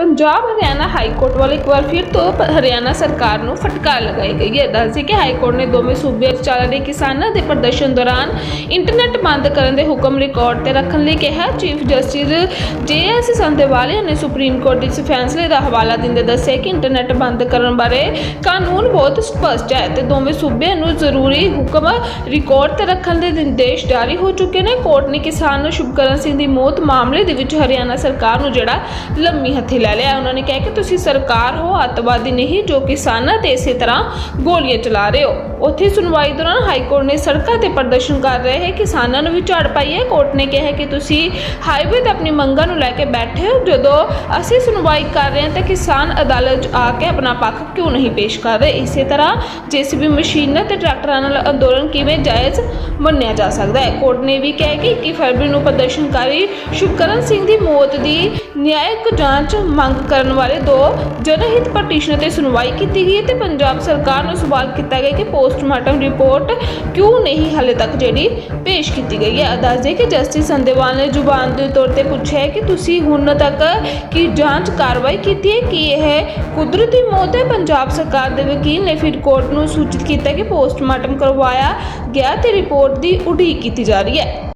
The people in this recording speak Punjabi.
ਪੰਜਾਬ, ਹਰਿਆਣਾ ਹਾਈ ਕੋਰਟ ਵੱਲੋਂ ਇੱਕ ਵਾਰ ਫਿਰ ਤੋਂ ਹਰਿਆਣਾ ਸਰਕਾਰ ਨੂੰ ਫਟਕਾਰ ਲਗਾਈ ਗਈ ਹੈ। ਦੱਸਦੇ ਕਿ ਹਾਈ ਕੋਰਟ ਨੇ ਦੋਵੇਂ ਸੂਬਿਆਂ 'ਚ ਚੱਲ ਰਹੇ ਕਿਸਾਨਾਂ ਦੇ ਪ੍ਰਦਰਸ਼ਨ ਦੌਰਾਨ ਇੰਟਰਨੈਟ ਬੰਦ ਕਰਨ ਦੇ ਹੁਕਮ ਰਿਕਾਰਡ ਤੇ ਰੱਖਣ ਲਈ ਕਿਹਾ। ਚੀਫ ਜਸਟਿਸ ਜੇਐਸ ਸੰਧੇਵਾਲੀਆ ਨੇ ਸੁਪਰੀਮ ਕੋਰਟ ਦੇ ਇਸ ਫੈਸਲੇ ਦਾ ਹਵਾਲਾ ਦਿੰਦੇ ਦੱਸਿਆ ਕਿ ਇੰਟਰਨੈਟ ਬੰਦ ਕਰਨ ਬਾਰੇ ਕਾਨੂੰਨ ਬਹੁਤ ਸਪਸ਼ਟ ਹੈ ਤੇ ਦੋਵੇਂ ਸੂਬਿਆਂ ਨੂੰ ਜ਼ਰੂਰੀ ਹੁਕਮ ਰਿਕਾਰਡ ਤੇ ਰੱਖਣ ਦੇ ਨਿਰਦੇਸ਼ ਜਾਰੀ ਹੋ ਚੁੱਕੇ ਨੇ। ਕੋਰਟ ਨੇ ਕਿਸਾਨ ਸ਼ੁਭਕਰਨ ਸਿੰਘ ਦੀ ਮੌਤ ਮਾਮਲੇ ਦੇ ਵਿੱਚ ਹਰਿਆਣਾ ਸਰਕਾਰ ਨੂੰ ਜਿਹੜਾ ਲੰਮੀ ਹੱਥੀ ਲੈ ਲਿਆ ਉਹਨਾਂ ਨੇ ਕਿਹਾ ਕਿ ਤੁਸੀਂ ਸਰਕਾਰ ਹੋ, ਅੱਤਵਾਦੀ ਨਹੀਂ, ਜੋ ਕਿਸਾਨਾਂ ਤੇ ਇਸੇ ਤਰ੍ਹਾਂ ਗੋਲੀਆਂ ਚਲਾ ਰਹੇ ਹੋ। ਉੱਥੇ ਸੁਣਵਾਈ ਦੌਰਾਨ ਹਾਈ ਕੋਰਟ ਨੇ ਸੜਕਾਂ ਤੇ ਪ੍ਰਦਰਸ਼ਨ ਕਰ ਰਹੇ ਕਿਸਾਨਾਂ ਨੂੰ ਵੀ ਝਾੜ ਪਾਈ ਹੈ। ਕੋਰਟ ਨੇ ਕਿਹਾ ਕਿ ਤੁਸੀਂ ਹਾਈਵੇ ਤੇ ਆਪਣੀ ਮੰਗਾਂ ਨੂੰ ਲੈ ਕੇ ਬੈਠੇ ਹੋ। ਜਦੋਂ ਅਸੀਂ ਸੁਣਵਾਈ ਕਰ ਰਹੇ ਹਾਂ ਤਾਂ ਕਿਸਾਨ ਅਦਾਲਤ 'ਚ ਆ ਕੇ ਆਪਣਾ ਪੱਖ ਕਿਉਂ ਨਹੀਂ ਪੇਸ਼ ਕਰ ਰਹੇ? ਇਸੇ ਤਰ੍ਹਾਂ ਜੇਸੀਬੀ ਮਸ਼ੀਨਾਂ ਤੇ ਟਰੈਕਟਰਾਂ ਨਾਲ ਅੰਦੋਲਨ ਕਿਵੇਂ ਜਾਇਜ਼ ਮੰਨਿਆ ਜਾ ਸਕਦਾ ਹੈ? ਕੋਰਟ ਨੇ ਵੀ ਕਿਹਾ ਕਿ 21 ਫਰਵਰੀ ਨੂੰ ਪ੍ਰਦਰਸ਼ਨਕਾਰੀ ਸ਼ੁਭਕਰਨ ਸਿੰਘ ਦੀ ਮੌਤ ਦੀ ਨਿਆਇਕ ਜਾਂਚ ਮੰਗ ਕਰਨ ਵਾਲੇ ਦੋ ਜਨਹਿਤ ਪਟੀਸ਼ਨ ਤੇ ਸੁਣਵਾਈ ਕੀਤੀ ਗਈ ਹੈ ਤੇ ਪੰਜਾਬ ਸਰਕਾਰ ਨੂੰ ਸਵਾਲ ਕੀਤਾ ਗਿਆ ਕਿ ਪੋਸਟਮਾਰਟਮ ਰਿਪੋਰਟ ਕਿਉਂ ਨਹੀਂ ਹਾਲੇ ਤੱਕ ਜਿਹੜੀ ਪੇਸ਼ ਕੀਤੀ ਗਈ ਹੈ। ਦੱਸਦੇ ਕਿ ਜਸਟਿਸ ਸੰਦੇਵਾਲ ਨੇ ਜ਼ੁਬਾਨ ਦੇ ਤੌਰ ਤੇ ਪੁੱਛਿਆ ਕਿ ਤੁਸੀਂ ਹੁਣ ਤੱਕ ਕੀ ਜਾਂਚ ਕਾਰਵਾਈ ਕੀਤੀ ਹੈ ਕਿ ਇਹ ਕੁਦਰਤੀ ਮੌਤ ਹੈ? ਪੰਜਾਬ ਸਰਕਾਰ ਦੇ ਵਕੀਲ ਨੇ ਫਿਰ ਕੋਰਟ ਨੂੰ ਸੂਚਿਤ ਕੀਤਾ ਕਿ ਪੋਸਟਮਾਰਟਮ ਕਰਵਾਇਆ ਗਿਆ ਤੇ ਰਿਪੋਰਟ ਦੀ ਉਡੀਕ ਕੀਤੀ ਜਾ ਰਹੀ ਹੈ।